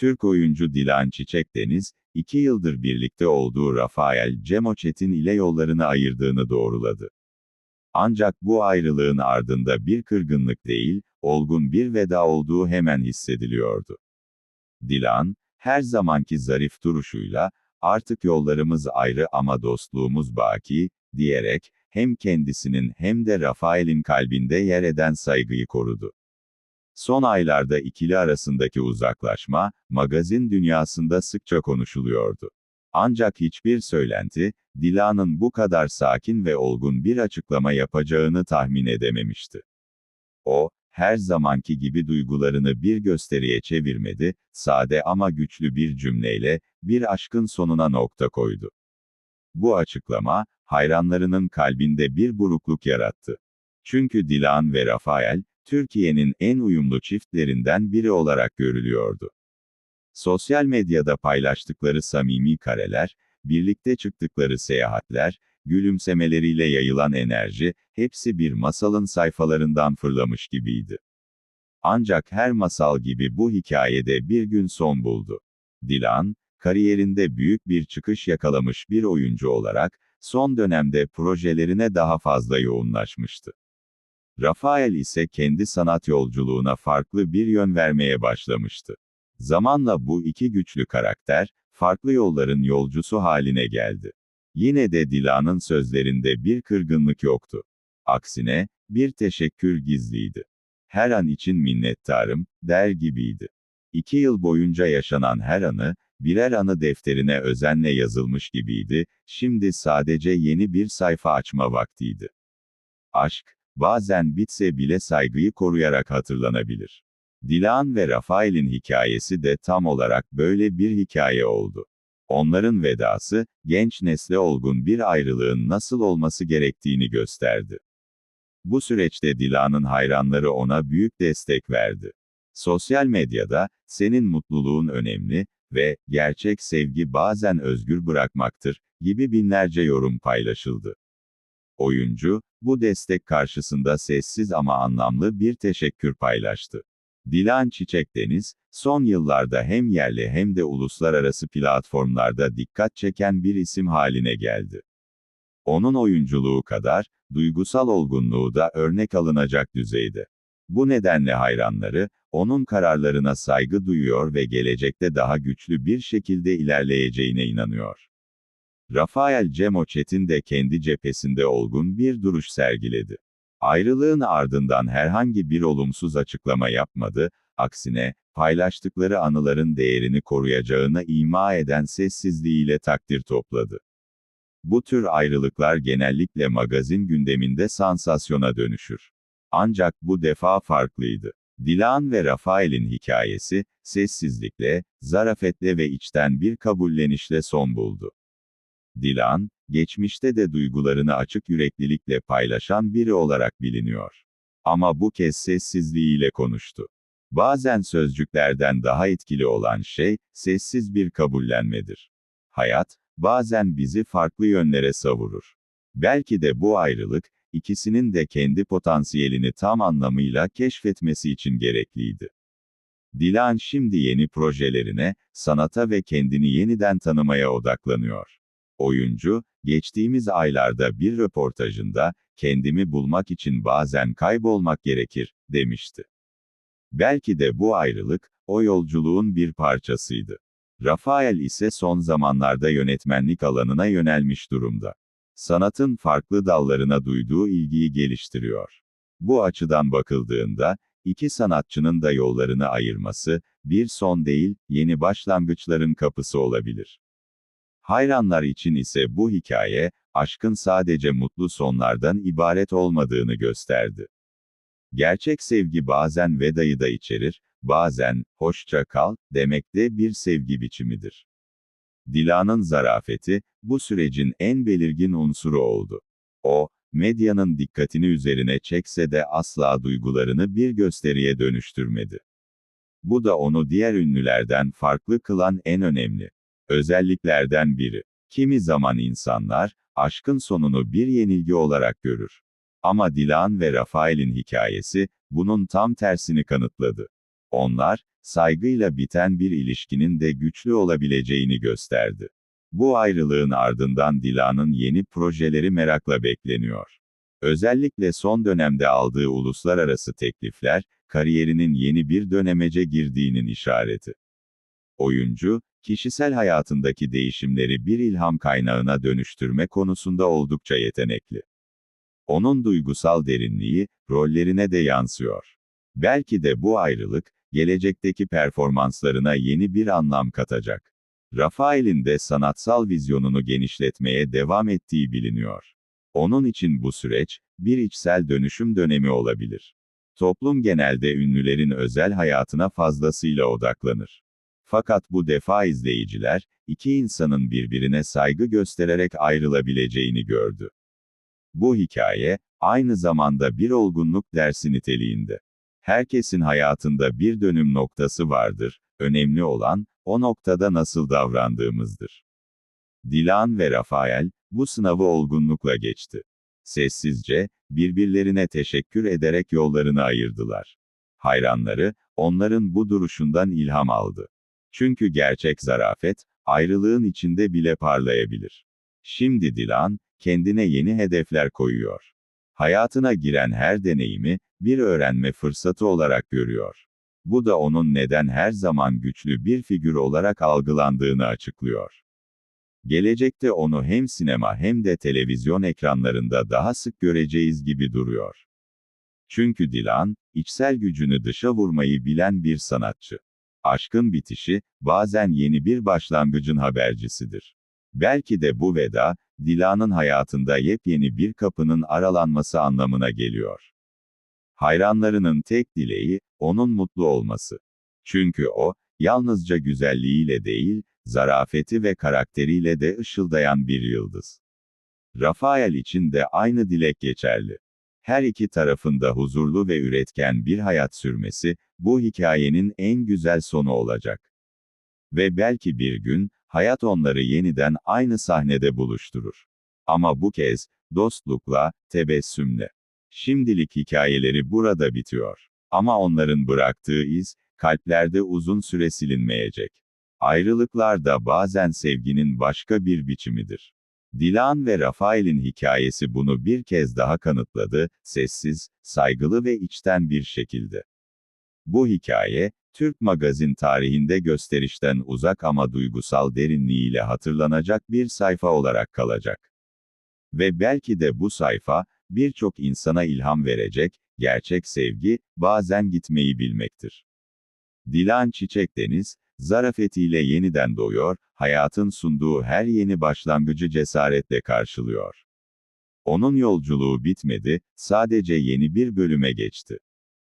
Türk oyuncu Dilan Çiçek Deniz, iki yıldır birlikte olduğu Rafael Cemo Çetin ile yollarını ayırdığını doğruladı. Ancak bu ayrılığın ardında bir kırgınlık değil, olgun bir veda olduğu hemen hissediliyordu. Dilan, her zamanki zarif duruşuyla, artık yollarımız ayrı ama dostluğumuz baki, diyerek, hem kendisinin hem de Rafael'in kalbinde yer eden saygıyı korudu. Son aylarda ikili arasındaki uzaklaşma, magazin dünyasında sıkça konuşuluyordu. Ancak hiçbir söylenti, Dilan'ın bu kadar sakin ve olgun bir açıklama yapacağını tahmin edememişti. O, her zamanki gibi duygularını bir gösteriye çevirmedi, sade ama güçlü bir cümleyle, bir aşkın sonuna nokta koydu. Bu açıklama, hayranlarının kalbinde bir burukluk yarattı. Çünkü Dilan ve Rafael, Türkiye'nin en uyumlu çiftlerinden biri olarak görülüyordu. Sosyal medyada paylaştıkları samimi kareler, birlikte çıktıkları seyahatler, gülümsemeleriyle yayılan enerji, hepsi bir masalın sayfalarından fırlamış gibiydi. Ancak her masal gibi bu hikayede bir gün son buldu. Dilan, kariyerinde büyük bir çıkış yakalamış bir oyuncu olarak, son dönemde projelerine daha fazla yoğunlaşmıştı. Rafael ise kendi sanat yolculuğuna farklı bir yön vermeye başlamıştı. Zamanla bu iki güçlü karakter, farklı yolların yolcusu haline geldi. Yine de Dilan'ın sözlerinde bir kırgınlık yoktu. Aksine, bir teşekkür gizliydi. Her an için minnettarım, der gibiydi. İki yıl boyunca yaşanan her anı, birer anı defterine özenle yazılmış gibiydi, şimdi sadece yeni bir sayfa açma vaktiydi. Aşk, bazen bitse bile saygıyı koruyarak hatırlanabilir. Dilan ve Rafael'in hikayesi de tam olarak böyle bir hikaye oldu. Onların vedası, genç nesle olgun bir ayrılığın nasıl olması gerektiğini gösterdi. Bu süreçte Dilan'ın hayranları ona büyük destek verdi. Sosyal medyada, senin mutluluğun önemli ve gerçek sevgi bazen özgür bırakmaktır gibi binlerce yorum paylaşıldı. Oyuncu, bu destek karşısında sessiz ama anlamlı bir teşekkür paylaştı. Dilan Çiçek Deniz, son yıllarda hem yerli hem de uluslararası platformlarda dikkat çeken bir isim haline geldi. Onun oyunculuğu kadar, duygusal olgunluğu da örnek alınacak düzeyde. Bu nedenle hayranları, onun kararlarına saygı duyuyor ve gelecekte daha güçlü bir şekilde ilerleyeceğine inanıyor. Rafael Cemo Çetin de kendi cephesinde olgun bir duruş sergiledi. Ayrılığın ardından herhangi bir olumsuz açıklama yapmadı, aksine, paylaştıkları anıların değerini koruyacağını ima eden sessizliğiyle takdir topladı. Bu tür ayrılıklar genellikle magazin gündeminde sansasyona dönüşür. Ancak bu defa farklıydı. Dilan ve Rafael'in hikayesi, sessizlikle, zarafetle ve içten bir kabullenişle son buldu. Dilan, geçmişte de duygularını açık yüreklilikle paylaşan biri olarak biliniyor. Ama bu kez sessizliğiyle konuştu. Bazen sözcüklerden daha etkili olan şey, sessiz bir kabullenmedir. Hayat, bazen bizi farklı yönlere savurur. Belki de bu ayrılık, ikisinin de kendi potansiyelini tam anlamıyla keşfetmesi için gerekliydi. Dilan şimdi yeni projelerine, sanata ve kendini yeniden tanımaya odaklanıyor. Oyuncu, geçtiğimiz aylarda bir röportajında, kendimi bulmak için bazen kaybolmak gerekir, demişti. Belki de bu ayrılık, o yolculuğun bir parçasıydı. Rafael ise son zamanlarda yönetmenlik alanına yönelmiş durumda. Sanatın farklı dallarına duyduğu ilgiyi geliştiriyor. Bu açıdan bakıldığında, iki sanatçının da yollarını ayırması, bir son değil, yeni başlangıçların kapısı olabilir. Hayranlar için ise bu hikaye, aşkın sadece mutlu sonlardan ibaret olmadığını gösterdi. Gerçek sevgi bazen vedayı da içerir, bazen, hoşça kal, demek de bir sevgi biçimidir. Dilan'ın zarafeti, bu sürecin en belirgin unsuru oldu. O, medyanın dikkatini üzerine çekse de asla duygularını bir gösteriye dönüştürmedi. Bu da onu diğer ünlülerden farklı kılan en önemli özelliklerden biri. Kimi zaman insanlar, aşkın sonunu bir yenilgi olarak görür. Ama Dilan ve Rafael'in hikayesi, bunun tam tersini kanıtladı. Onlar, saygıyla biten bir ilişkinin de güçlü olabileceğini gösterdi. Bu ayrılığın ardından Dilan'ın yeni projeleri merakla bekleniyor. Özellikle son dönemde aldığı uluslararası teklifler, kariyerinin yeni bir dönemece girdiğinin işareti. Oyuncu, kişisel hayatındaki değişimleri bir ilham kaynağına dönüştürme konusunda oldukça yetenekli. Onun duygusal derinliği, rollerine de yansıyor. Belki de bu ayrılık, gelecekteki performanslarına yeni bir anlam katacak. Rafael'in de sanatsal vizyonunu genişletmeye devam ettiği biliniyor. Onun için bu süreç, bir içsel dönüşüm dönemi olabilir. Toplum genelde ünlülerin özel hayatına fazlasıyla odaklanır. Fakat bu defa izleyiciler, iki insanın birbirine saygı göstererek ayrılabileceğini gördü. Bu hikaye, aynı zamanda bir olgunluk dersi niteliğinde. Herkesin hayatında bir dönüm noktası vardır, önemli olan, o noktada nasıl davrandığımızdır. Dilan ve Rafael, bu sınavı olgunlukla geçti. Sessizce, birbirlerine teşekkür ederek yollarını ayırdılar. Hayranları, onların bu duruşundan ilham aldı. Çünkü gerçek zarafet, ayrılığın içinde bile parlayabilir. Şimdi Dilan, kendine yeni hedefler koyuyor. Hayatına giren her deneyimi, bir öğrenme fırsatı olarak görüyor. Bu da onun neden her zaman güçlü bir figür olarak algılandığını açıklıyor. Gelecekte onu hem sinema hem de televizyon ekranlarında daha sık göreceğiz gibi duruyor. Çünkü Dilan, içsel gücünü dışa vurmayı bilen bir sanatçı. Aşkın bitişi, bazen yeni bir başlangıcın habercisidir. Belki de bu veda, Dilan'ın hayatında yepyeni bir kapının aralanması anlamına geliyor. Hayranlarının tek dileği, onun mutlu olması. Çünkü o, yalnızca güzelliğiyle değil, zarafeti ve karakteriyle de ışıldayan bir yıldız. Rafael için de aynı dilek geçerli. Her iki tarafında huzurlu ve üretken bir hayat sürmesi, bu hikayenin en güzel sonu olacak. Ve belki bir gün, hayat onları yeniden aynı sahnede buluşturur. Ama bu kez, dostlukla, tebessümle. Şimdilik hikayeleri burada bitiyor. Ama onların bıraktığı iz, kalplerde uzun süre silinmeyecek. Ayrılıklar da bazen sevginin başka bir biçimidir. Dilan ve Rafael'in hikayesi bunu bir kez daha kanıtladı, sessiz, saygılı ve içten bir şekilde. Bu hikaye, Türk magazin tarihinde gösterişten uzak ama duygusal derinliğiyle hatırlanacak bir sayfa olarak kalacak. Ve belki de bu sayfa, birçok insana ilham verecek, gerçek sevgi, bazen gitmeyi bilmektir. Dilan Çiçek Deniz, zarafetiyle yeniden doğuyor, hayatın sunduğu her yeni başlangıcı cesaretle karşılıyor. Onun yolculuğu bitmedi, sadece yeni bir bölüme geçti.